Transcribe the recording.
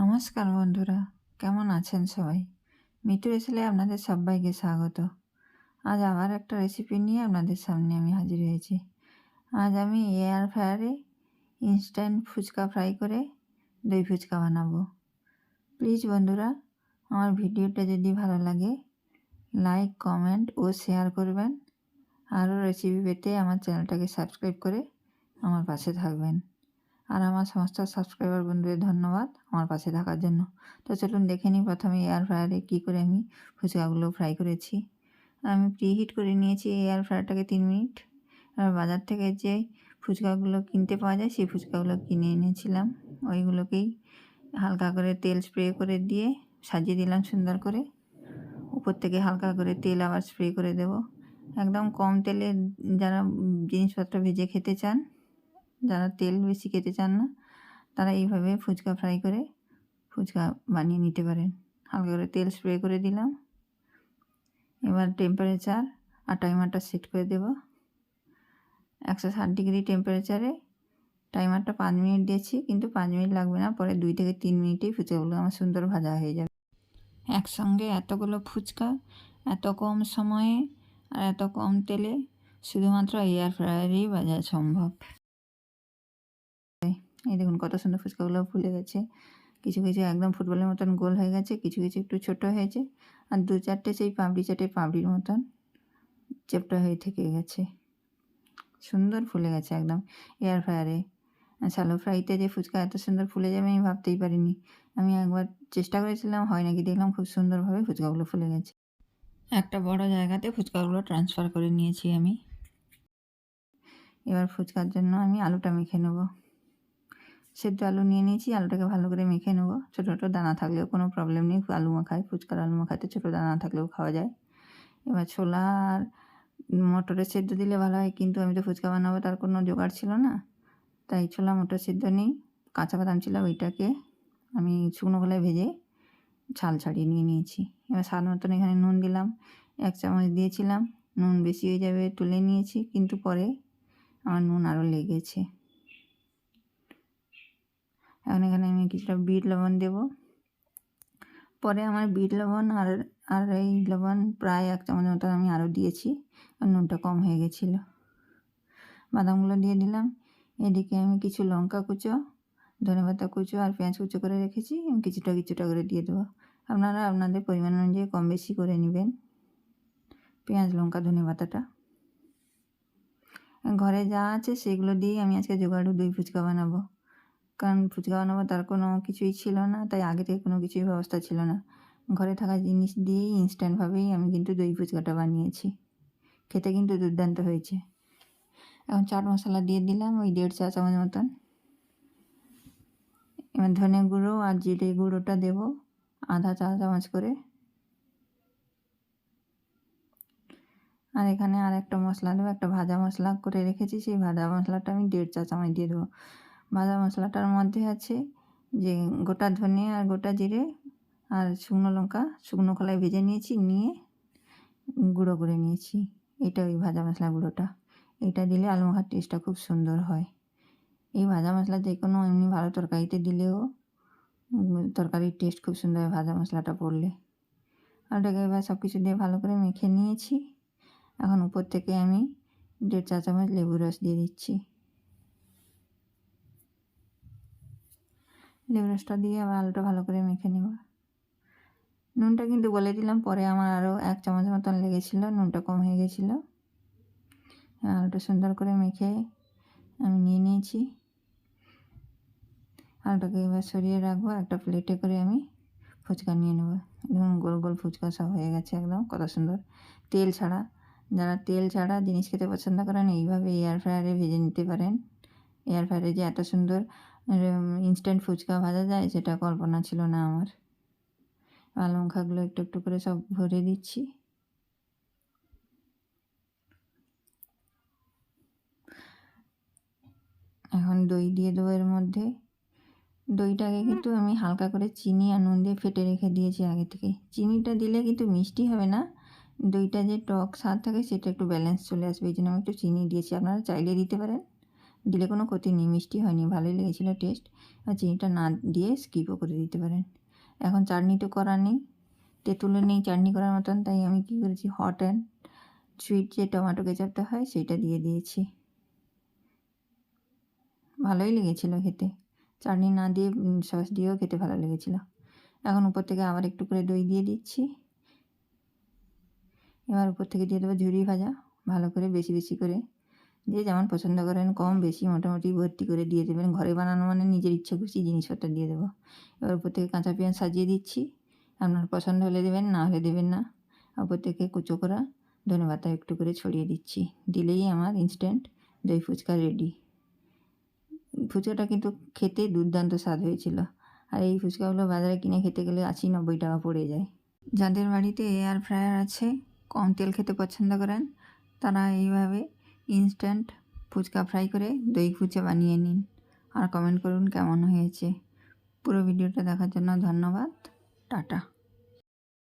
নমস্কার বন্ধুরা, কেমন আছেন সবাই? মিতু রেসেলে আপনাদের সবাইকে স্বাগত। আজ আবার একটা রেসিপি নিয়ে আপনাদের সামনে আমি হাজির হয়েছি। আজ আমি এয়ার ফ্রায়ারে ইনস্ট্যান্ট ফুচকা ফ্রাই করে দই ফুচকা বানাবো। প্লিজ বন্ধুরা, আমার ভিডিওটা যদি ভালো লাগে লাইক কমেন্ট ও শেয়ার করবেন। আরও রেসিপি পেতে আমার চ্যানেলটাকে সাবস্ক্রাইব করে আমার পাশে থাকবেন। আর আমার সমস্ত সাবস্ক্রাইবার বন্ধুদের ধন্যবাদ আমার পাশে থাকার জন্য। তো চলুন দেখে নিই প্রথমে এয়ার ফ্রায়ারে কী করে আমি ফুচকাগুলো ফ্রাই করেছি। আমি প্রি হিট করে নিয়েছি এয়ার ফ্রায়ারটাকে তিন মিনিট। আর বাজার থেকে যে ফুচকাগুলো কিনতে পাওয়া যায় সেই ফুচকাগুলো কিনে এনেছিলাম। ওইগুলোকেই হালকা করে তেল স্প্রে করে দিয়ে সাজিয়ে দিলাম সুন্দর করে। উপর থেকে হালকা করে তেল আবার স্প্রে করে দেব। একদম কম তেলে যারা জিনিসপত্র ভেজে খেতে চান যারা তেল বেশি খেতে চান না, তারা এইভাবে ফুচকা ফ্রাই করে ফুচকা বানিয়ে নিতে পারেন। হালকা করে তেল স্প্রে করে দিলাম। এবার টেম্পারেচার আর টাইমারটা সেট করে দেব। একশো ষাট ডিগ্রি টেম্পারেচারে টাইমারটা পাঁচ মিনিট দিয়েছি, কিন্তু পাঁচ মিনিট লাগবে না, পরে দুই থেকে তিন মিনিটেই ফুচকাগুলো আমার সুন্দর ভাজা হয়ে যাবে। একসঙ্গে এতগুলো ফুচকা, এত কম সময়ে আর এত কম তেলে শুধুমাত্র এয়ার ফ্রায়ারেই ভাজা সম্ভব। এই দেখুন কত সুন্দর ফুচকাগুলো ফুলে গেছে। কিছু কিছু একদম ফুটবলের মতন গোল হয়ে গেছে, কিছু কিছু একটু ছোট হয়েছে আর দু চারটে সেই পাপড়ি চাটে পাপড়ির মতন চেপটা হয়ে থেকে গেছে। সুন্দর ফুলে গেছে একদম এয়ার ফ্রায়ারে শ্যালো ফ্রাইতে যে ফুচকা এত সুন্দর ফুলে যাবে আমি ভাবতেই পারিনি। আমি একবার চেষ্টা করেছিলাম, হয় নাকি দেখলাম খুব সুন্দরভাবে ফুচকাগুলো ফুলে গেছে। একটা বড় জায়গাতে ফুচকাগুলো ট্রান্সফার করে নিয়েছি আমি। এবার ফুচকার জন্য আমি আলুটা মেখে নেব। সেদ্ধ আলু নিয়ে নিয়েছি, আলুটাকে ভালো করে মেখে নেব। ছোটো ছোটো দানা থাকলেও কোনো প্রবলেম নেই আলু মাখায়, ফুচকার আলু মাখাতে ছোটো দানা থাকলেও খাওয়া যায়। এবার ছোলা আর মটরের সেদ্ধ দিলে ভালো হয়, কিন্তু আমি তো ফুচকা বানাবো, তার কোনো জোগাড় ছিল না। তাই ছোলা, মটর সেদ্ধ নেই, কাঁচা বাদাম ছিল ওইটাকে আমি শুকনো গলায় ভেজে ছাল ছাড়িয়ে নিয়ে নিয়েছি। এবার স্বাদ মতন এখানে নুন দিলাম, এক চামচ দিয়েছিলাম, নুন বেশি হয়ে যাবে তুলে নিয়েছি, কিন্তু পরে আমার নুন আরও লেগেছে। এখন এখানে আমি কিছুটা বিট লবণ দেব। পরে আমার বিট লবণ আর আর এই লবণ প্রায় এক চামচ মতো আমি আরও দিয়েছি। নুনটা কম হয়ে গেছিল। বাদামগুলো দিয়ে দিলাম। এদিকে আমি কিছু লঙ্কা কুচো, ধনে পাতা কুচো আর পেঁয়াজ কুচো করে রেখেছি। আমি কিছুটা কিছুটা করে দিয়ে দেবো। আপনারা আপনাদের পরিমাণ অনুযায়ী কম বেশি করে নেবেন। পেঁয়াজ, লঙ্কা, ধনে পাতাটা। ঘরে যা আছে সেগুলো দিয়েই আমি আজকে জোগাড়ু দই ফুচকা বানাবো। কারণ ফুচকা বানাবো তার কোনো কিছুই ছিল না, তাই আগে থেকে কোনো কিছুই ব্যবস্থা ছিল না। ঘরে থাকা জিনিস দিয়েই ইনস্ট্যান্টভাবেই আমি কিন্তু দই ফুচকাটা বানিয়েছি। খেতে কিন্তু দুর্দান্ত হয়েছে। এখন চাট মশলা দিয়ে দিলাম ওই দেড় চা চামচ মতন। এবার ধনে গুঁড়ো আর জিরে গুঁড়োটা দেবো আধা চা চামচ করে। আর এখানে আর একটা মশলা দেবো, একটা ভাজা মশলা করে রেখেছি, সেই ভাজা মশলাটা আমি দেড় চা চামচ দিয়ে দেবো। ভাজা মশলাটার মধ্যে আছে যে গোটা ধনে আর গোটা জিরে আর শুকনো লঙ্কা, শুকনো কলাই ভেজে নিয়েছি, নিয়ে গুঁড়ো করে নিয়েছি। এটা ওই ভাজা মশলা গুঁড়োটা। এটা দিলে আলু মাখার টেস্টটা খুব সুন্দর হয়। এই ভাজা মশলা যে কোনো এমনি ভালো তরকারিতে দিলেও তরকারির টেস্ট খুব সুন্দর হয় ভাজা মশলাটা পড়লে। আলুটাকে এবার সব কিছু দিয়ে ভালো করে মেখে নিয়েছি। এখন উপর থেকে আমি দেড় চা চামচ লেবু রস দিয়ে দিচ্ছি। লেবু রসটা দিয়ে আবার আলুটা ভালো করে মেখে নেব। নুনটা কিন্তু বলে দিলাম, পরে আমার আরও এক চামচ মতন লেগেছিলো, নুনটা কম হয়ে গেছিল। আলুটা সুন্দর করে মেখে আমি নিয়ে নিয়েছি। আলুটাকে এবার সরিয়ে রাখব, একটা প্লেটে করে আমি ফুচকা নিয়ে নেব। দেখুন, গোল গোল ফুচকা সব হয়ে গেছে একদম, কত সুন্দর। তেল ছাড়া, যারা তেল ছাড়া জিনিস খেতে পছন্দ করেন, এইভাবে এয়ার ফ্রায়ারে ভেজে নিতে পারেন। এয়ার ফ্রায়ারে যে এত সুন্দর ইনস্ট্যান্ট ফুচকা ভাজা যায়, সেটা কল্পনা ছিল না আমার। আলু মাখাগুলো একটু একটু করে সব ভরে দিচ্ছি। এখন দই দিয়ে দেবো এর মধ্যে। দইটাকে কিন্তু আমি হালকা করে চিনি আর নুন দিয়ে ফেটে রেখে দিয়েছি আগে থেকে চিনিটা দিলে কিন্তু মিষ্টি হবে না। দইটা যে টক স্বাদ থাকে, সেটা একটু ব্যালেন্স চলে আসবে, এই জন্য আমি একটু চিনি দিয়েছি। আপনারা চাইলে দিতে পারেন। দিলে কোনো ক্ষতি নেই, মিষ্টি হয়নি, ভালোই লেগেছিলো টেস্ট আর চিনিটা না দিয়ে স্কিপও করে দিতে পারেন। এখন চাটনি তো করা নেই তেঁতুলে নেই চাটনি করার মতন, তাই আমি কী করেছি? হট অ্যান্ড সুইট যে টমেটো কেচাপটা হয় সেইটা দিয়ে দিয়েছি। ভালোই লেগেছিলো খেতে। চাটনি না দিয়ে সস দিয়েও খেতে ভালো লেগেছিলো। এখন উপর থেকে আবার একটু করে দই দিয়ে দিচ্ছি। এবার উপর থেকে দিয়ে দেবো ঝুরি ভাজা, ভালো করে বেশি বেশি করে। যে যেমন পছন্দ করেন কম বেশি মোটামুটি ভর্তি করে দিয়ে দেবেন। ঘরে বানানো মানে নিজের ইচ্ছে খুশি জিনিসপত্র দিয়ে দেবো। এবার উপর থেকে কাঁচা পেঁয়াজ সাজিয়ে দিচ্ছি। আপনার পছন্দ হলে দেবেন, না হলে দেবেন না। উপর থেকে কুচো করা ধনে পাতা একটু করে ছড়িয়ে দিচ্ছি। দিলেই আমার ইনস্ট্যান্ট দই ফুচকা রেডি ফুচকাটা কিন্তু খেতে দুর্দান্ত স্বাদ হয়েছিল। আর এই ফুচকাগুলো বাজারে কিনে খেতে গেলে আশি নব্বই টাকা পড়ে যায়। যাদের বাড়িতে এয়ার ফ্রায়ার আছে, কম তেল খেতে পছন্দ করেন, তারা এইভাবে ইনস্ট্যান্ট ফুচকা ফ্রাই করে দই ফুচে বানিয়ে নিন। আর কমেন্ট করুন কেমন হয়েছে। পুরো ভিডিওটা দেখার জন্য ধন্যবাদ। টাটা।